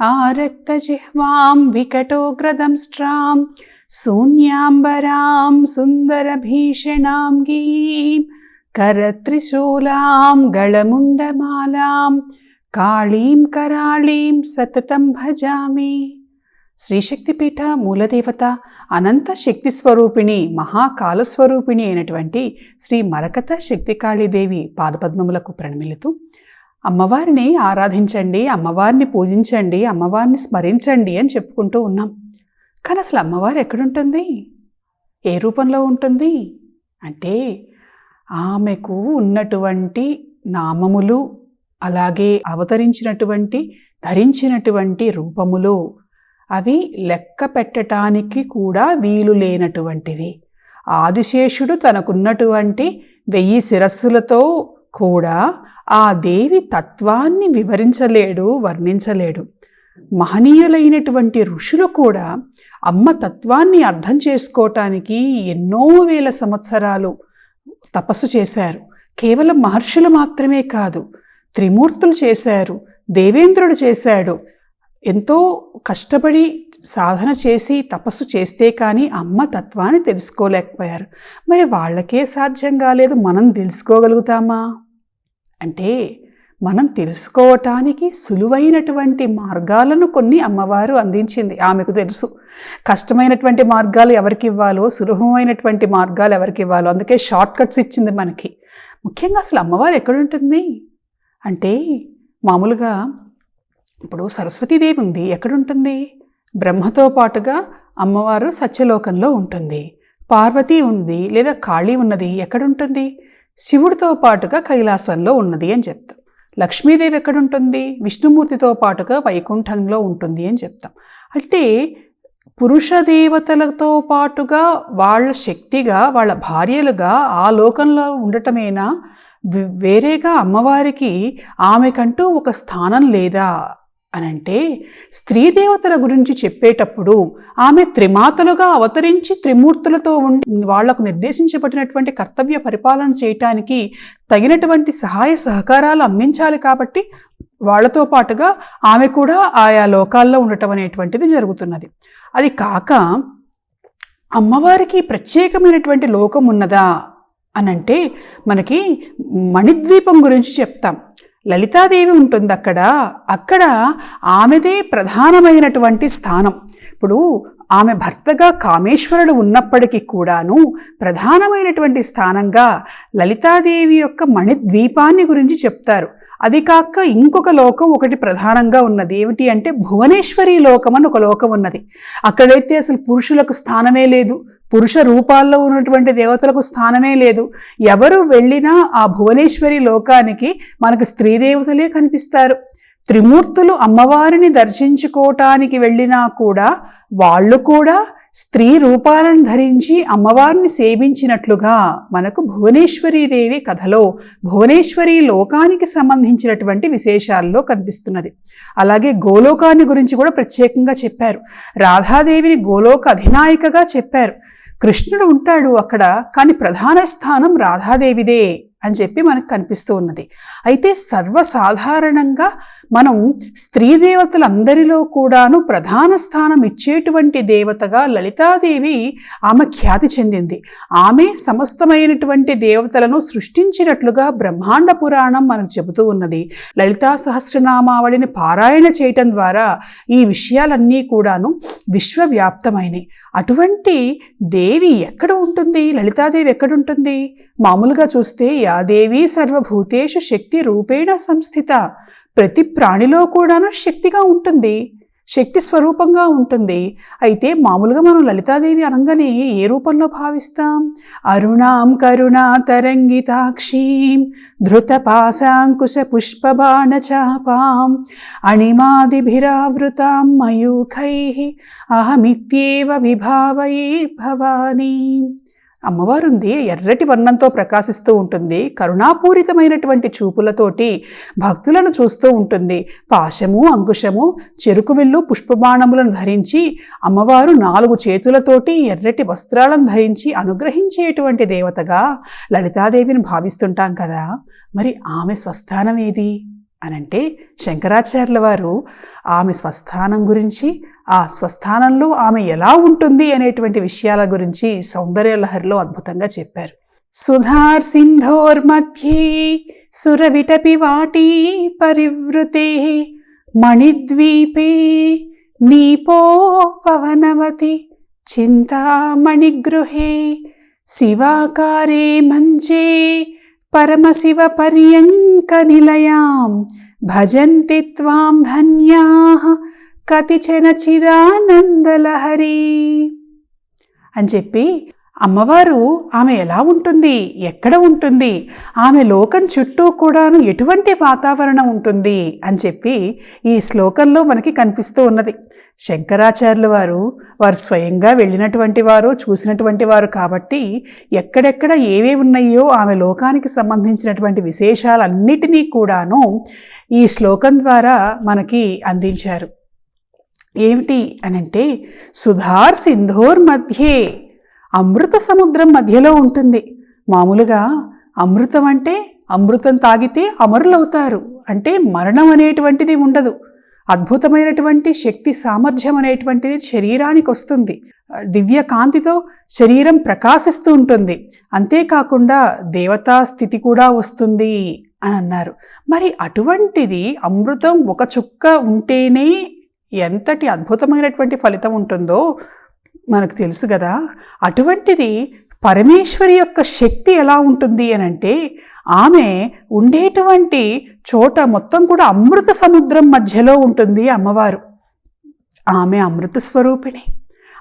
ఆరక్తజిహ్వాం వికటోగ్రదంష్ట్రాం శూన్యాంబరాం సుందరభీషణాం గీం కరత్రిశూలాం గళముండమాలాం కాళీం కరాళీం సతతం భజామి. శ్రీశక్తిపీఠ మూలదేవత అనంత శక్తి స్వరూపిణి మహాకాలస్వరూపిణి అయినటువంటి శ్రీ మరకత శక్తికాళీదేవి పాదపద్మములకు ప్రణమిలుతూ అమ్మవారిని ఆరాధించండి అమ్మవారిని పూజించండి అమ్మవారిని స్మరించండి అని చెప్పుకుంటూ ఉన్నాం. కానీ అసలు అమ్మవారు ఎక్కడుంటుంది? ఏ రూపంలో ఉంటుంది? అంటే ఆమెకు ఉన్నటువంటి నామములు అలాగే అవతరించినటువంటి ధరించినటువంటి రూపములు అవి లెక్క పెట్టడానికి కూడా వీలు లేనటువంటివి. ఆదిశేషుడు తనకున్నటువంటి వెయ్యి శిరస్సులతో కూడా ఆ దేవి తత్వాన్ని వివరించలేడు వర్ణించలేడు. మహనీయులైనటువంటి ఋషులు కూడా అమ్మ తత్వాన్ని అర్థం చేసుకోవటానికి ఎన్నో వేల సంవత్సరాలు తపస్సు చేశారు. కేవలం మహర్షులు మాత్రమే కాదు త్రిమూర్తులు చేశారు దేవేంద్రుడు చేశాడు. ఎంతో కష్టపడి సాధన చేసి తపస్సు చేస్తే కానీ అమ్మ తత్వాన్ని తెలుసుకోలేకపోయారు. మరి వాళ్ళకే సాధ్యం కాలేదు మనం తెలుసుకోగలుగుతామా? అంటే మనం తెలుసుకోవటానికి సులువైనటువంటి మార్గాలను కొన్ని అమ్మవారు అందించింది. ఆమెకు తెలుసు. కష్టమైనటువంటి మార్గాలు ఎవరికి ఇవ్వాలో సులభమైనటువంటి మార్గాలు ఎవరికి ఇవ్వాలో అందుకే షార్ట్ కట్స్ ఇచ్చింది మనకి. ముఖ్యంగా అసలు అమ్మవారు ఎక్కడుంటుంది? అంటే మామూలుగా ఇప్పుడు సరస్వతీదేవి ఉంది. ఎక్కడుంటుంది? బ్రహ్మతో పాటుగా అమ్మవారు సత్యలోకంలో ఉంటుంది. పార్వతి ఉంది లేదా కాళీ ఉన్నది. ఎక్కడుంటుంది? శివుడితో పాటుగా కైలాసంలో ఉన్నది అని చెప్తాం. లక్ష్మీదేవి ఎక్కడుంటుంది? విష్ణుమూర్తితో పాటుగా వైకుంఠంలో ఉంటుంది అని చెప్తాం. అంటే పురుష దేవతలతో పాటుగా వాళ్ళ శక్తిగా వాళ్ళ భార్యలుగా ఆ లోకంలో ఉండటమేనా? వేరేగా అమ్మవారికి ఆమెకంటూ ఒక స్థానం లేదా? అనంటే స్త్రీ దేవతల గురించి చెప్పేటప్పుడు ఆమె త్రిమాతలుగా అవతరించి త్రిమూర్తులతో ఉండి వాళ్ళకు నిర్దేశించబడినటువంటి కర్తవ్య పరిపాలన చేయటానికి తగినటువంటి సహాయ సహకారాలు అందించాలి కాబట్టి వాళ్ళతో పాటుగా ఆమె కూడా ఆయా లోకాల్లో ఉండటం అనేటువంటిది జరుగుతున్నది. అది కాక అమ్మవారికి ప్రత్యేకమైనటువంటి లోకం ఉన్నదా అనంటే మనకి మణిద్వీపం గురించి చెప్తాం. లలితాదేవి ఉంటుంది అక్కడ. అక్కడ ఆమెదే ప్రధానమైనటువంటి స్థానం. ఇప్పుడు ఆమె భర్తగా కామేశ్వరుడు ఉన్నప్పటికీ కూడాను ప్రధానమైనటువంటి స్థానంగా లలితాదేవి యొక్క మణిద్వీపాన్ని గురించి చెప్తారు. అది కాక ఇంకొక లోకం ఒకటి ప్రధానంగా ఉన్నది. ఏమిటి అంటే భువనేశ్వరి లోకం అని ఒక లోకం ఉన్నది. అక్కడైతే అసలు పురుషులకు స్థానమే లేదు. పురుష రూపాల్లో ఉన్నటువంటి దేవతలకు స్థానమే లేదు. ఎవరు వెళ్ళినా ఆ భువనేశ్వరి లోకానికి మనకు స్త్రీ దేవతలే కనిపిస్తారు. త్రిమూర్తులు అమ్మవారిని దర్శించుకోవటానికి వెళ్ళినా కూడా వాళ్ళు కూడా స్త్రీ రూపాలను ధరించి అమ్మవారిని సేవించినట్లుగా మనకు భువనేశ్వరీదేవి కథలో భువనేశ్వరి లోకానికి సంబంధించినటువంటి విశేషాల్లో కనిపిస్తున్నది. అలాగే గోలోకాన్ని గురించి కూడా ప్రత్యేకంగా చెప్పారు. రాధాదేవిని గోలోక అధినాయికగా చెప్పారు. కృష్ణుడు ఉంటాడు అక్కడ కానీ ప్రధాన స్థానం రాధాదేవిదే. అని చెప్పి మనకు కనిపిస్తూ ఉన్నది. అయితే సర్వసాధారణంగా మనం స్త్రీ దేవతలందరిలో కూడాను ప్రధాన స్థానం ఇచ్చేటువంటి దేవతగా లలితాదేవి ఆమె ఖ్యాతి చెందింది. ఆమె సమస్తమైనటువంటి దేవతలను సృష్టించినట్లుగా బ్రహ్మాండ పురాణం మనకు చెబుతూ ఉన్నది. లలితా సహస్రనామావళిని పారాయణ చేయటం ద్వారా ఈ విషయాలన్నీ కూడాను విశ్వవ్యాప్తమైనవి అటువంటి దేవి ఎక్కడ ఉంటుంది? లలితాదేవి ఎక్కడుంటుంది మామూలుగా చూస్తే యాదేవి సర్వభూతేషు శక్తి రూపేణ సంస్థిత. ప్రతి ప్రాణిలో కూడాను శక్తిగా ఉంటుంది. శక్తి స్వరూపంగా ఉంటుంది. అయితే మామూలుగా మనం లలితాదేవి అనగానే ఏ రూపంలో భావిస్తాం? అరుణాం కరుణా తరంగితాక్షీం ధృతపాశాంకుశ పుష్పబాణ చాపాం అణిమాదిభిరావృతాం మయూఖై అహమిత్యేవ విభావయే భవానీ. అమ్మవారు ఉంది ఎర్రటి వర్ణంతో ప్రకాశిస్తూ ఉంటుంది. కరుణాపూరితమైనటువంటి చూపులతోటి భక్తులను చూస్తూ ఉంటుంది. పాశము అంకుశము చెరుకు విల్లు పుష్పబాణములను ధరించి అమ్మవారు నాలుగు చేతులతోటి ఎర్రటి వస్త్రాలను ధరించి అనుగ్రహించేటువంటి దేవతగా లలితాదేవిని భావిస్తుంటాం కదా. మరి ఆమె స్వస్థానం ఏది? అనంటే శంకరాచార్యుల వారు ఆమె స్వస్థానం గురించి ఆ స్వస్థానంలో ఆమె ఎలా ఉంటుంది అనేటువంటి విషయాల గురించి సౌందర్యలహరిలో అద్భుతంగా చెప్పారు. సుధార్ సింధోర్ మధ్యే సురవిటపి వాటి పరివృతే మణిద్వీపే నీపో పవనవతి చింతామణిగృహే శివాకారే మంచే పరమశివ పర్యంక నిలయాం భజంతి త్వాం ధన్యా కతిచన చిదానందలహరి అని చెప్పి అమ్మవారు ఆమె ఎలా ఉంటుంది? ఎక్కడ ఉంటుంది? ఆమె లోకం చుట్టూ కూడాను ఎటువంటి వాతావరణం ఉంటుంది? అని చెప్పి ఈ శ్లోకంలో మనకి కనిపిస్తూ ఉన్నది. శంకరాచార్యుల వారు వారు స్వయంగా వెళ్ళినటువంటి వారు చూసినటువంటి వారు కాబట్టి ఎక్కడెక్కడ ఏవేవి ఉన్నాయో ఆమె లోకానికి సంబంధించినటువంటి విశేషాలన్నిటినీ కూడాను ఈ శ్లోకం ద్వారా మనకి అందించారు. ఏమిటి అనంటే సుధార్ సింధోర్ మధ్యే అమృత సముద్రం మధ్యలో ఉంటుంది. మామూలుగా అమృతం అంటే అమృతం తాగితే అమరులవుతారు. అంటే మరణం అనేటువంటిది ఉండదు. అద్భుతమైనటువంటి శక్తి సామర్థ్యం అనేటువంటిది శరీరానికి వస్తుంది. దివ్య కాంతితో శరీరం ప్రకాశిస్తూ ఉంటుంది. అంతేకాకుండా దేవతా స్థితి కూడా వస్తుంది అని అన్నారు. మరి అటువంటిది అమృతం ఒక చుక్క ఉంటేనే ఎంతటి అద్భుతమైనటువంటి ఫలితం ఉంటుందో మనకు తెలుసు కదా. అటువంటిది పరమేశ్వరి యొక్క శక్తి ఎలా ఉంటుంది అని అంటే ఆమె ఉండేటువంటి చోట మొత్తం కూడా అమృత సముద్రం మధ్యలో ఉంటుంది అమ్మవారు. ఆమె అమృత స్వరూపిణి.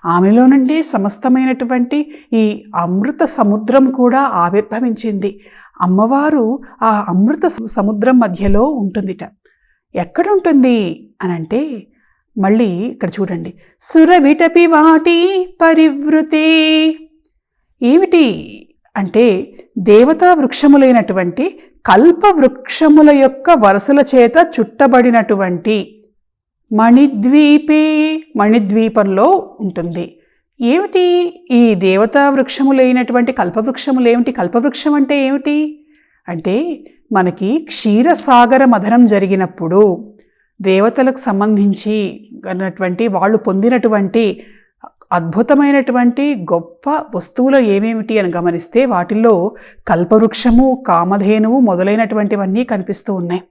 ఆమెలో నుండి సమస్తమైనటువంటి ఈ అమృత సముద్రం కూడా ఆవిర్భవించింది. అమ్మవారు ఆ అమృత సముద్రం మధ్యలో ఉంటుందిట. ఎక్కడుంటుంది అనంటే మళ్ళీ ఇక్కడ చూడండి. సురవిటపి వాటి పరివృతి. ఏమిటి అంటే దేవతా వృక్షములైనటువంటి కల్పవృక్షముల యొక్క వరుసల చేత చుట్టబడినటువంటి మణిద్వీపే మణిద్వీపంలో ఉంటుంది. ఏమిటి ఈ దేవతా వృక్షములైనటువంటి కల్పవృక్షములు ఏమిటి? కల్పవృక్షం అంటే ఏమిటి? అంటే మనకి క్షీరసాగర మధనం జరిగినప్పుడు దేవతలకు సంబంధించి అన్నటువంటి వాళ్ళు పొందినటువంటి అద్భుతమైనటువంటి గొప్ప వస్తువులు ఏమేమిటి అని గమనిస్తే వాటిల్లో కల్పవృక్షము కామధేనువు మొదలైనటువంటివన్నీ కనిపిస్తూ ఉన్నాయి.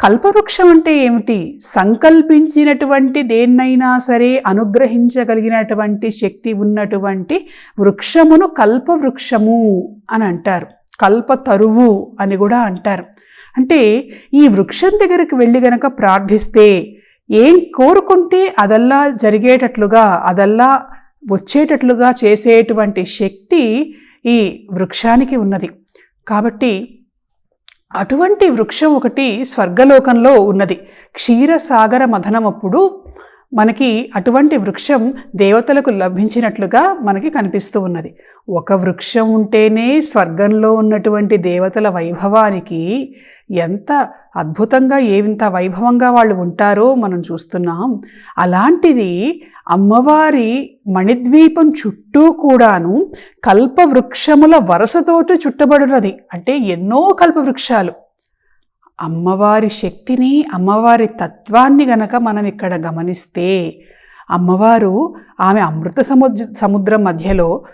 కల్పవృక్షం అంటే ఏమిటి? సంకల్పించినటువంటి దేన్నైనా సరే అనుగ్రహించగలిగినటువంటి శక్తి ఉన్నటువంటి వృక్షమును కల్పవృక్షము అని అంటారు. కల్పతరువు అని కూడా అంటారు. అంటే ఈ వృక్షం దగ్గరికి వెళ్ళి గనక ప్రార్థిస్తే ఏం కోరుకుంటే అదల్లా జరిగేటట్లుగా అదల్లా వచ్చేటట్లుగా చేసేటువంటి శక్తి ఈ వృక్షానికి ఉన్నది. కాబట్టి అటువంటి వృక్షం ఒకటి స్వర్గలోకంలో ఉన్నది. క్షీరసాగర మథనమప్పుడు మనకి అటువంటి వృక్షం దేవతలకు లభించినట్లుగా మనకి కనిపిస్తూ ఉన్నది. ఒక వృక్షం ఉంటేనే స్వర్గంలో ఉన్నటువంటి దేవతల వైభవానికి ఎంత అద్భుతంగా ఏవింత వైభవంగా వాళ్ళు ఉంటారో మనం చూస్తున్నాం. అలాంటిది అమ్మవారి మణిద్వీపం చుట్టూ కూడాను కల్పవృక్షముల వరసతోటి చుట్టబడినది అంటే ఎన్నో కల్పవృక్షాలు. అమ్మవారి శక్తిని అమ్మవారి తత్వాన్ని గనక మనం ఇక్కడ గమనిస్తే అమ్మవారు ఆమె అమృత సముద్ర సముద్రం మధ్యలో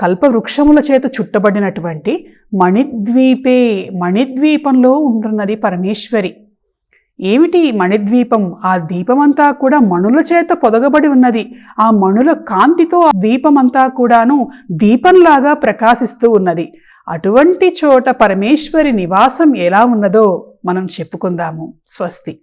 కల్పవృక్షముల చేత చుట్టబడినటువంటి మణిద్వీపే మణిద్వీపంలో ఉంటున్నది పరమేశ్వరి. ఏమిటి మణిద్వీపం? ఆ దీపమంతా కూడా మణుల చేత పొదగబడి ఉన్నది. ఆ మణుల కాంతితో ఆ ద్వీపమంతా కూడాను దీపంలాగా ప్రకాశిస్తూ ఉన్నది. అటువంటి చోట పరమేశ్వరి నివాసం ఎలా ఉన్నదో మనం చెప్పుకుందాము. స్వస్తి.